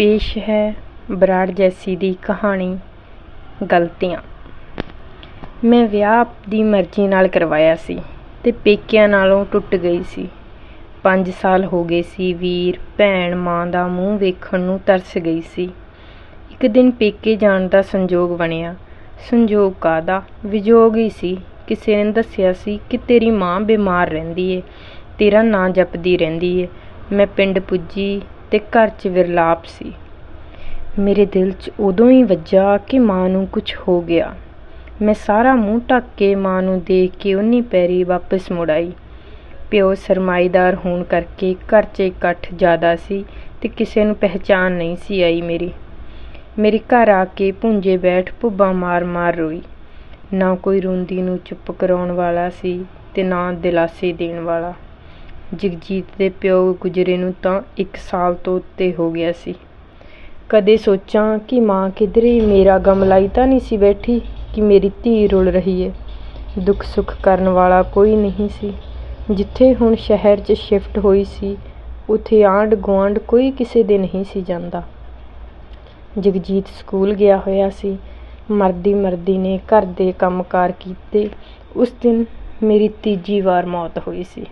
ਪੇਸ਼ ਹੈ ਬਰਾੜ ਜੈਸੀ ਦੀ ਕਹਾਣੀ ਗਲਤੀਆਂ। ਮੈਂ ਵਿਆਹ ਆਪਦੀ ਮਰਜ਼ੀ ਨਾਲ ਕਰਵਾਇਆ ਸੀ ਤੇ ਪੇਕਿਆਂ ਨਾਲੋਂ ਟੁੱਟ ਗਈ ਸੀ। ਪੰਜ ਸਾਲ ਹੋ ਗਏ ਸੀ ਵੀਰ, ਭੈਣ, ਮਾਂ ਦਾ ਮੂੰਹ ਵੇਖਣ ਨੂੰ ਤਰਸ ਗਈ ਸੀ। ਇੱਕ ਦਿਨ ਪੇਕੇ ਜਾਣ ਦਾ ਸੰਜੋਗ ਬਣਿਆ। ਸੰਜੋਗ ਕਾਹਦਾ? ਵਿਜੋਗ ਹੀ ਸੀ। ਕਿਸੇ ਨੇ ਦੱਸਿਆ ਸੀ ਕਿ ਤੇਰੀ ਮਾਂ ਬਿਮਾਰ ਰਹਿੰਦੀ ਏ, ਤੇਰਾ ਨਾਂ ਜਪਦੀ ਰਹਿੰਦੀ ਏ। ਮੈਂ ਪਿੰਡ ਪੁੱਜੀ ਅਤੇ ਘਰ 'ਚ ਵਿਰਲਾਪ ਸੀ। ਮੇਰੇ ਦਿਲ 'ਚ ਉਦੋਂ ਹੀ ਵੱਜਾ ਕਿ ਮਾਂ ਨੂੰ ਕੁਝ ਹੋ ਗਿਆ। ਮੈਂ ਸਾਰਾ ਮੂੰਹ ਢੱਕ ਕੇ ਮਾਂ ਨੂੰ ਦੇਖ ਕੇ ਉਨੀ ਪੈਰੀ ਵਾਪਸ ਮੁੜ ਆਈ। ਪਿਓ ਸਰਮਾਈਦਾਰ ਹੋਣ ਕਰਕੇ ਘਰ 'ਚ ਇਕੱਠ ਜ਼ਿਆਦਾ ਸੀ ਅਤੇ ਕਿਸੇ ਨੂੰ ਪਹਿਚਾਣ ਨਹੀਂ ਸੀ ਆਈ ਮੇਰੀ। ਮੇਰੇ ਘਰ ਆ ਕੇ ਭੁੰਜੇ ਬੈਠ ਭੁੱਬਾਂ ਮਾਰ-ਮਾਰ ਰੋਈ। ਨਾ ਕੋਈ ਰੋਂਦੀ ਨੂੰ ਚੁੱਪ ਕਰਾਉਣ ਵਾਲਾ ਸੀ ਅਤੇ ਨਾ ਦਿਲਾਸੇ ਦੇਣ ਵਾਲਾ। ਜਗਜੀਤ ਦੇ ਪਿਓ ਗੁਜਰੇ ਨੂੰ ਤਾਂ ਇੱਕ ਸਾਲ ਤੋਂ ਉੱਤੇ ਹੋ ਗਿਆ ਸੀ। ਕਦੇ ਸੋਚਾਂ ਕਿ ਮਾਂ ਕਿਧਰੇ ਮੇਰਾ ਗਮ ਲਾਈ ਤਾਂ ਨਹੀਂ ਸੀ ਬੈਠੀ, ਕਿ ਮੇਰੀ ਧੀ ਰੁਲ ਰਹੀ ਏ। ਦੁੱਖ ਸੁੱਖ ਕਰਨ ਵਾਲਾ ਕੋਈ ਨਹੀਂ ਸੀ। ਜਿੱਥੇ ਹੁਣ ਸ਼ਹਿਰ 'ਚ ਸ਼ਿਫਟ ਹੋਈ ਸੀ, ਉਥੇ ਆਂਢ ਗੁਆਂਢ ਕੋਈ ਕਿਸੇ ਦੇ ਨਹੀਂ ਸੀ ਜਾਂਦਾ। ਜਗਜੀਤ ਸਕੂਲ ਗਿਆ ਹੋਇਆ ਸੀ। ਮਰਦੀ ਮਰਦੀ ਨੇ ਘਰ ਦੇ ਕੰਮਕਾਰ ਕੀਤੇ। ਉਸ ਦਿਨ ਮੇਰੀ ਤੀਜੀ ਵਾਰ ਮੌਤ ਹੋਈ ਸੀ।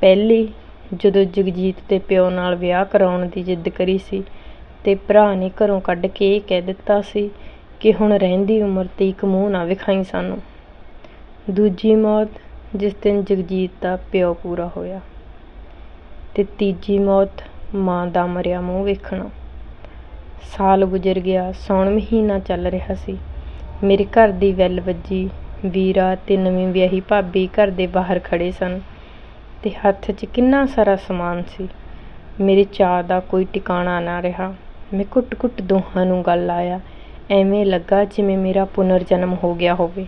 ਪਹਿਲੀ ਜਦੋਂ ਜਗਜੀਤ ਦੇ ਪਿਓ ਨਾਲ ਵਿਆਹ ਕਰਾਉਣ ਦੀ ਜਿੱਦ ਕਰੀ ਸੀ ਤੇ ਭਰਾ ਨੇ ਘਰੋਂ ਕੱਢ ਕੇ ਇਹ ਕਹਿ ਦਿੱਤਾ ਸੀ ਕਿ ਹੁਣ ਰਹਿੰਦੀ ਉਮਰ ਤੇ ਇੱਕ ਮੂੰਹ ਨਾ ਵਿਖਾਈ ਸਾਨੂੰ। ਦੂਜੀ ਮੌਤ ਜਿਸ ਦਿਨ ਜਗਜੀਤ ਦਾ ਪਿਓ ਪੂਰਾ ਹੋਇਆ ਤੇ ਤੀਜੀ ਮੌਤ ਮਾਂ ਦਾ ਮਰਿਆ ਮੂੰਹ ਵੇਖਣਾ। ਸਾਲ ਗੁਜ਼ਰ ਗਿਆ ਸਾਉਣ ਮਹੀਨਾ ਚੱਲ ਰਿਹਾ ਸੀ। ਮੇਰੇ ਘਰ ਦੀ ਵੈੱਲ ਵੱਜੀ, ਵੀਰਾ ਤੇ ਨਵੀਂ ਵਿਆਹੀ ਭਾਬੀ ਘਰ ਦੇ ਬਾਹਰ ਖੜ੍ਹੇ ਸਨ। ਤੇ ਹੱਥ 'ਚ ਕਿੰਨਾ ਸਾਰਾ ਸਮਾਨ ਸੀ। ਮੇਰੇ ਚਾਅ ਦਾ ਕੋਈ ਟਿਕਾਣਾ ਨਾ ਰਿਹਾ। ਮੈਂ ਘੁੱਟ-ਘੁੱਟ ਦੋਹਾਂ ਨੂੰ ਗੱਲ ਆਇਆ। ਐਵੇਂ ਲੱਗਾ ਜਿਵੇਂ ਮੇਰਾ ਪੁਨਰ ਜਨਮ ਹੋ ਗਿਆ ਹੋਵੇ।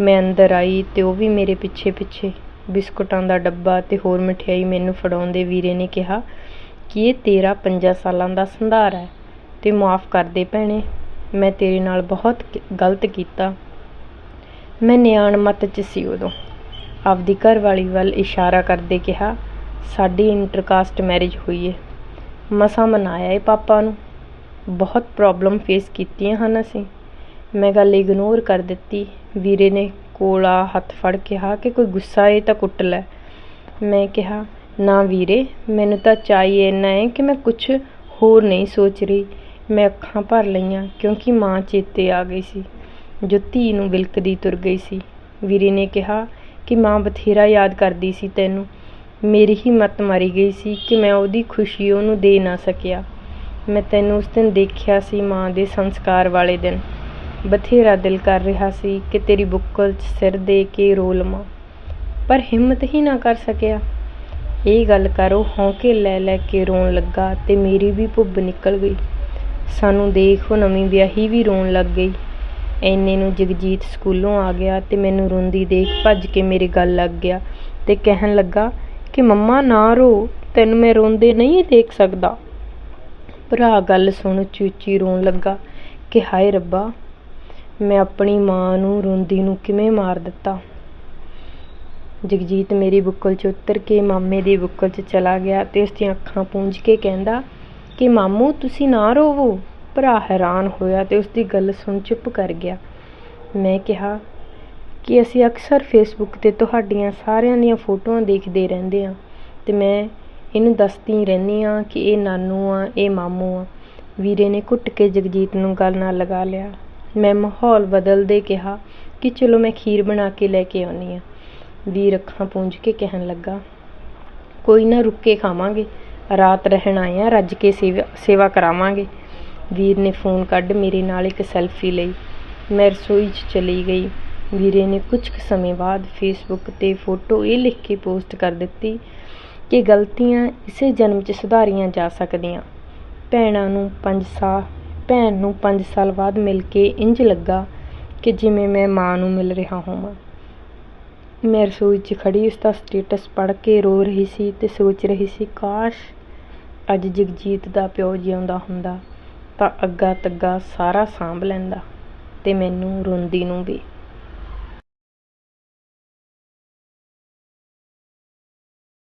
ਮੈਂ ਅੰਦਰ ਆਈ ਤੇ ਉਹ ਵੀ ਮੇਰੇ ਪਿੱਛੇ-ਪਿੱਛੇ। ਬਿਸਕੁਟਾਂ ਦਾ ਡੱਬਾ ਤੇ ਹੋਰ ਮਠਿਆਈ ਮੈਨੂੰ ਫੜਾਉਂਦੇ ਵੀਰੇ ਨੇ ਕਿਹਾ ਕਿ ਇਹ ਤੇਰਾ ਪੰਜਾਂ ਸਾਲਾਂ ਦਾ ਸੰਧਾਰ ਹੈ ਤੇ ਮਾਫ ਕਰ ਦੇ ਭੈਣੇ। ਮੈਂ ਤੇਰੇ ਨਾਲ ਬਹੁਤ ਗਲਤ ਕੀਤਾ। ਮੈਂ ਨਿਆਣ ਮਤ 'ਚ ਸੀ ਉਦੋਂ। ਆਪਦੀ ਘਰਵਾਲੀ ਵੱਲ ਇਸ਼ਾਰਾ ਕਰਦੇ ਕਿਹਾ, ਸਾਡੀ ਇੰਟਰਕਾਸਟ ਮੈਰਿਜ ਹੋਈ ਏ। ਮਸਾਂ ਮਨਾਇਆ ਏ ਪਾਪਾ ਨੂੰ। ਬਹੁਤ ਪ੍ਰੋਬਲਮ ਫੇਸ ਕੀਤੀਆਂ ਹਨ ਅਸੀਂ। ਮੈਂ ਗੱਲ ਇਗਨੋਰ ਕਰ ਦਿੱਤੀ। ਵੀਰੇ ਨੇ ਕੋਲਾ ਹੱਥ ਫੜ ਕਿਹਾ ਕਿ ਕੋਈ ਗੁੱਸਾ ਏ ਤਾਂ ਕੁੱਟ ਲੈ। ਮੈਂ ਕਿਹਾ, ਨਾ ਵੀਰੇ, ਮੈਨੂੰ ਤਾਂ ਚਾਹੀਏ ਇੰਨਾ ਹੈ ਕਿ ਮੈਂ ਕੁਝ ਹੋਰ ਨਹੀਂ ਸੋਚ ਰਹੀ। ਮੈਂ ਅੱਖਾਂ ਭਰ ਲਈਆਂ ਕਿਉਂਕਿ ਮਾਂ ਚੇਤੇ ਆ ਗਈ ਸੀ। ਜੋ ਧੀ ਨੂੰ ਬਿਲਕਦੀ ਤੁਰ ਗਈ ਸੀ। ਵੀਰੇ ਨੇ ਕਿਹਾ ਕਿ ਮਾਂ ਬਥੇਰਾ ਯਾਦ ਕਰਦੀ ਸੀ ਤੈਨੂੰ। ਮੇਰੀ ਹੀ ਮੱਤ ਮਾਰੀ ਗਈ ਸੀ ਕਿ ਮੈਂ ਉਹਦੀ ਖੁਸ਼ੀ ਉਹਨੂੰ ਦੇ ਨਾ ਸਕਿਆ। ਮੈਂ ਤੈਨੂੰ ਉਸ ਦਿਨ ਦੇਖਿਆ ਸੀ ਮਾਂ ਦੇ ਸੰਸਕਾਰ ਵਾਲੇ ਦਿਨ। ਬਥੇਰਾ ਦਿਲ ਕਰ ਰਿਹਾ ਸੀ ਕਿ ਤੇਰੀ ਬੁੱਕਲ 'ਚ ਸਿਰ ਦੇ ਕੇ ਰੋ ਲਵਾਂ। ਪਰ ਹਿੰਮਤ ਹੀ ਨਾ ਕਰ ਸਕਿਆ। ਇਹ ਗੱਲ ਕਰ ਉਹ ਹੌਂਕੇ ਲੈ ਲੈ ਕੇ ਰੋਣ ਲੱਗਾ ਤੇ ਮੇਰੀ ਵੀ ਭੁੱਬ ਨਿਕਲ ਗਈ। ਸਾਨੂੰ ਦੇਖ ਉਹ ਨਵੀਂ ਵਿਆਹੀ ਵੀ ਰੋਣ ਲੱਗ ਗਈ। ਇੰਨੇ ਨੂੰ ਜਗਜੀਤ ਸਕੂਲੋਂ ਆ ਗਿਆ ਅਤੇ ਮੈਨੂੰ ਰੋਂਦੀ ਦੇਖ ਭੱਜ ਕੇ ਮੇਰੇ ਗੱਲ ਲੱਗ ਗਿਆ ਅਤੇ ਕਹਿਣ ਲੱਗਾ ਕਿ ਮੰਮਾ ਨਾ ਰੋ, ਤੈਨੂੰ ਮੈਂ ਰੋਂਦੇ ਨਹੀਂ ਦੇਖ ਸਕਦਾ। ਭਰਾ ਗੱਲ ਸੁਣ ਉੱਚੀ ਉੱਚੀ ਰੋਣ ਲੱਗਾ ਕਿ ਹਾਏ ਰੱਬਾ, ਮੈਂ ਆਪਣੀ ਮਾਂ ਨੂੰ ਰੋਂਦੀ ਨੂੰ ਕਿਵੇਂ ਮਾਰ ਦਿੱਤਾ? ਜਗਜੀਤ ਮੇਰੀ ਬੁੱਕਲ 'ਚ ਉਤਰ ਕੇ ਮਾਮੇ ਦੀ ਬੁੱਕਲ 'ਚ ਚਲਾ ਗਿਆ ਅਤੇ ਉਸ ਦੀਆਂ ਅੱਖਾਂ ਪੂੰਝ ਕੇ ਕਹਿੰਦਾ ਕਿ ਮਾਮੂ, ਤੁਸੀਂ ਨਾ ਰੋਵੋ। ਭਰਾ ਹੈਰਾਨ ਹੋਇਆ ਅਤੇ ਉਸਦੀ ਗੱਲ ਸੁਣ ਚੁੱਪ ਕਰ ਗਿਆ। ਮੈਂ ਕਿਹਾ ਕਿ ਅਸੀਂ ਅਕਸਰ ਫੇਸਬੁੱਕ ਤੇ ਤੁਹਾਡੀਆਂ ਸਾਰਿਆਂ ਦੀਆਂ ਫੋਟੋਆਂ ਦੇਖਦੇ ਰਹਿੰਦੇ ਹਾਂ ਅਤੇ ਮੈਂ ਇਹਨੂੰ ਦੱਸਦੀ ਰਹਿੰਦੀ ਹਾਂ ਕਿ ਇਹ ਨਾਨੂ ਆ, ਇਹ ਮਾਮੂ ਆ। ਵੀਰੇ ਨੇ ਘੁੱਟ ਕੇ ਜਗਜੀਤ ਨੂੰ ਗੱਲ ਨਾਲ ਲਗਾ ਲਿਆ। ਮੈਂ ਮਾਹੌਲ ਬਦਲਦੇ ਕਿਹਾ ਕਿ ਚਲੋ ਮੈਂ ਖੀਰ ਬਣਾ ਕੇ ਲੈ ਕੇ ਆਉਣੀ ਆ ਵੀਰ ਅੱਖਾਂ ਪੂੰਝ ਕੇ ਕਹਿਣ ਲੱਗਾ, ਕੋਈ ਨਾ ਰੁੱਕ ਕੇ ਖਾਵਾਂਗੇ। ਰਾਤ ਰਹਿਣ ਆਏ ਆ ਰੱਜ ਕੇ ਸੇਵਾ ਸੇਵਾ ਕਰਾਵਾਂਗੇ। ਵੀਰ ਨੇ ਫੋਨ ਕੱਢ ਮੇਰੇ ਨਾਲ ਇੱਕ ਸੈਲਫੀ ਲਈ। ਮੈਂ ਰਸੋਈ 'ਚ ਚਲੀ ਗਈ। ਵੀਰੇ ਨੇ ਕੁਝ ਕੁ ਸਮੇਂ ਬਾਅਦ ਫੇਸਬੁੱਕ ਤੇ ਫੋਟੋ ਇਹ ਲਿਖ ਕੇ ਪੋਸਟ ਕਰ ਦਿੱਤੀ ਕਿ ਗਲਤੀਆਂ ਇਸੇ ਜਨਮ 'ਚ ਸੁਧਾਰੀਆਂ ਜਾ ਸਕਦੀਆਂ। ਭੈਣਾਂ ਨੂੰ 5 ਸਾਲ ਭੈਣ ਨੂੰ 5 ਸਾਲ ਬਾਅਦ ਮਿਲ ਕੇ ਇੰਜ ਲੱਗਾ ਕਿ ਜਿਵੇਂ ਮੈਂ ਮਾਂ ਨੂੰ ਮਿਲ ਰਿਹਾ ਹੋਵਾਂ। ਮੈਂ ਰਸੋਈ 'ਚ ਖੜੀ ਉਸ ਦਾ ਸਟੇਟਸ ਪੜ੍ਹ ਕੇ ਰੋ ਰਹੀ ਸੀ ਤੇ ਸੋਚ ਰਹੀ ਸੀ, ਕਾਸ਼ ਅੱਜ ਜਗਜੀਤ ਦਾ ਪਿਓ ਜਿਉਂਦਾ ਹੁੰਦਾ। ਤਾਂ ਅੱਗਾ ਤੱਗਾ ਸਾਰਾ ਸਾਂਭ ਲੈਂਦਾ ਅਤੇ ਮੈਨੂੰ ਰੋਂਦੀ ਨੂੰ ਵੀ।